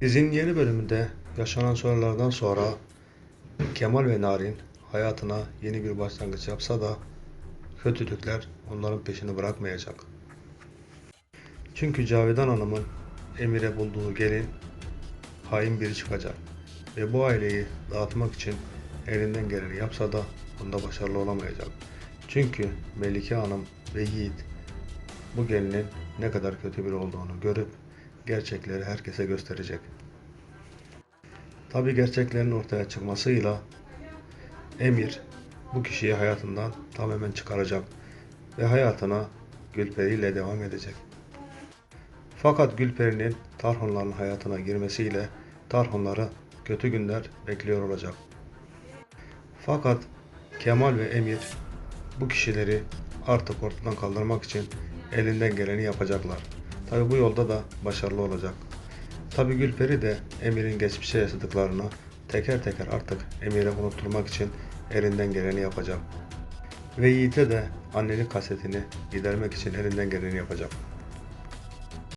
Dizinin yeni bölümünde yaşanan sorulardan sonra Kemal ve Narin hayatına yeni bir başlangıç yapsa da kötülükler onların peşini bırakmayacak. Çünkü Cavidan Hanım'ın Emir'e bulduğu gelin hain biri çıkacak ve bu aileyi dağıtmak için elinden geleni yapsa da bunda başarılı olamayacak. Çünkü Melike Hanım ve Yiğit bu gelinin ne kadar kötü biri olduğunu görüp gerçekleri herkese gösterecek. Tabi gerçeklerin ortaya çıkmasıyla Emir bu kişiyi hayatından tamamen çıkaracak ve hayatına Gülperi ile devam edecek. Fakat Gülperi'nin Tarhunların hayatına girmesiyle Tarhunları kötü günler bekliyor olacak. Fakat Kemal ve Emir bu kişileri artık ortadan kaldırmak için elinden geleni yapacaklar. Tabi bu yolda da başarılı olacak. Tabi Gülperi de Emir'in geçmişe yaşadıklarını teker teker artık Emir'e unutturmak için elinden geleni yapacak. Ve Yiğit'e de annelik kasetini gidermek için elinden geleni yapacak.